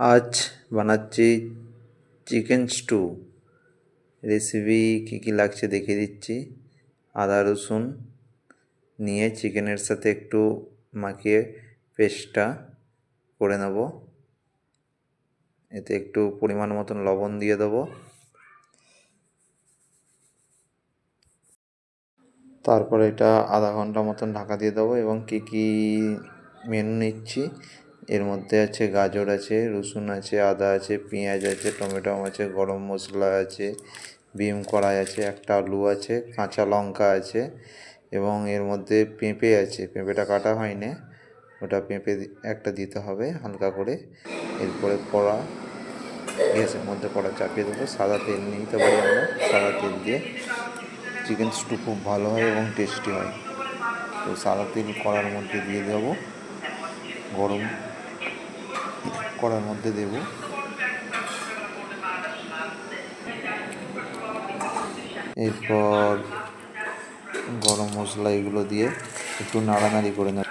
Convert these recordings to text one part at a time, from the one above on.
আজ বানাচ্ছি chicken stew. Recipe কী কী লাগছে দেখিয়ে দিচ্ছি। আদা, রসুন নিয়ে চিকেনের সাথে একটু মাখিয়ে পেস্টটা করে নেব। এতে একটু পরিমাণ মতন লবণ দিয়ে দেবো। তারপরে এটা আধা ঘণ্টা মতন ঢাকা দিয়ে দেবো এবং কী কী মেনু নিচ্ছি এর মধ্যে আছে গাজর আছে, রসুন আছে, আদা আছে, পেঁয়াজ আছে টমেটো আছে, গরম মশলা আছে বিম কড়াই আছে, একটা আলু আছে, কাঁচা লঙ্কা আছে এবং এর মধ্যে পেঁপে আছে। পেঁপেটা কাটা হয়নি, ওটা পেঁপে একটা দিতে হবে হালকা করে। এরপরে কড়া, গ্যাসের মধ্যে কড়া চাপিয়ে দেবো। সাদা তেল নিতে পারি আমরা, সাদা তেল দিয়ে। চিকেন স্টু খুব ভালো হয় এবং টেস্টি হয়। তো সাদা তেল কড়ার মধ্যে দিয়ে দেবো। গরম কড়ার মধ্যে দেব। এরপর গরম মশলা এগুলো দিয়ে একটু নাড়ানাড়ি করে নেব।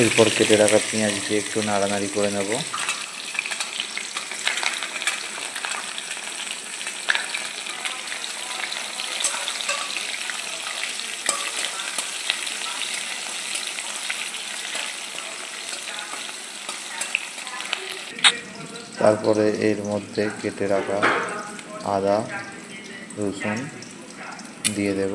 এরপর কেটে রাখা পেঁয়াজ দিয়ে একটু নাড়ানাড়ি করে নেব। তারপরে এর মধ্যে কেটে রাখা আদা রসুন দিয়ে দেব।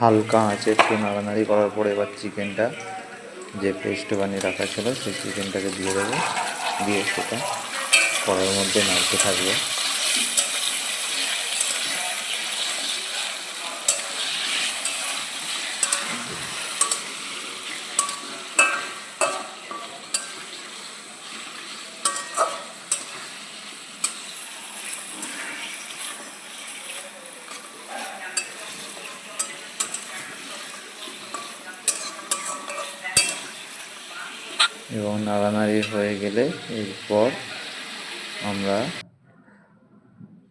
হালকা আঁচে একটু নাড়ানাড়ি করার পরে এবার চিকেনটা যে পেস্ট বানিয়ে রাখা ছিল সেই চিকেনটাকে দিয়ে দেবো। দিয়ে সেটা কড়ার মধ্যে নাড়তে থাকবে। এবং নাড়ানাড়ি হয়ে গেলে এরপর আমরা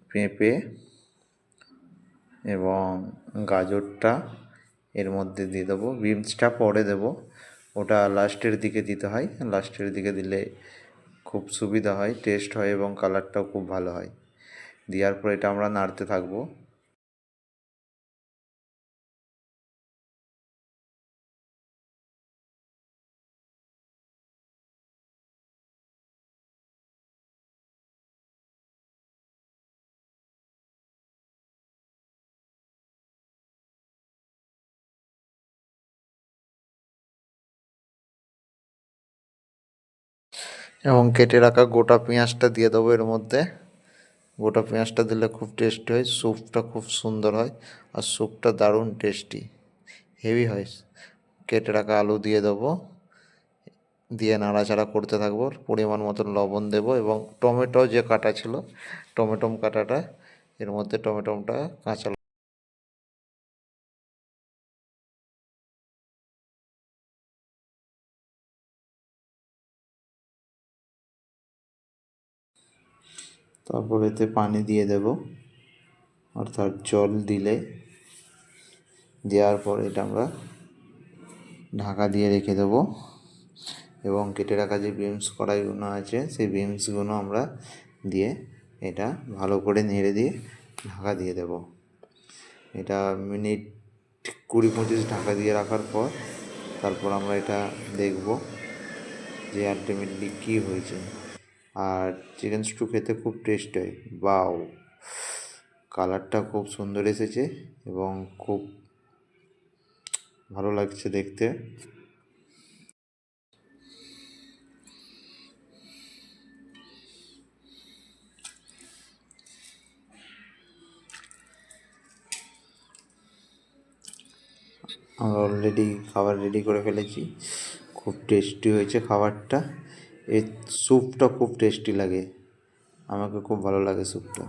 পেঁপে এবং গাজরটা এর মধ্যে দিয়ে দেবো। বিনসটা পরে দেব। ওটা লাস্টের দিকে দিতে হয়। লাস্টের দিকে দিলে খুব সুবিধা হয়, টেস্ট হয় এবং কালারটাও খুব ভালো হয়। দেওয়ার পর এটা আমরা নাড়তে থাকব। এবং কেটে রাখা গোটা পেঁয়াজটা দিয়ে দেবো এর মধ্যে। গোটা পেঁয়াজটা দিলে খুব টেস্টি হয় স্যুপটা খুব সুন্দর হয় আর স্যুপটা দারুণ টেস্টি হেভি হয়। কেটে রাখা আলু দিয়ে দেবো, দিয়ে নাড়াচাড়া করতে থাকব, পরিমাণ মতন লবণ দেবো এবং টমেটো যে কাটা ছিল টমেটো কাটাটা, এর মধ্যে টমেটোটা কাঁচা তারপর এতে পানি দিয়ে দেব। অর্থাৎ জল দিলে দেওয়ার পর এটা আমরা ঢাকা দিয়ে রেখে দেব এবং কেটে রাখা যে বিমস কড়াইগুলো আছে, সেই বিমসগুলো আমরা দিয়ে এটা ভালো করে নেড়ে দিয়ে ঢাকা দিয়ে দেব। এটা মিনিট কুড়ি পঁচিশ ঢাকা দিয়ে রাখার পর তারপর আমরা এটা দেখব যে আলটিমেটলি কী হয়েছে। আর চিকেন স্টু খেতে খুব টেস্ট হয়। বাও কালারটা খুব সুন্দর এসেছে এবং খুব ভালো লাগছে দেখতে। আমরা অলরেডি খাবার রেডি করে ফেলেছি। খুব টেস্টি হয়েছে খাবারটা। এর স্যুপটা খুব টেস্টি লাগে। আমাকে খুব ভালো লাগে স্যুপটা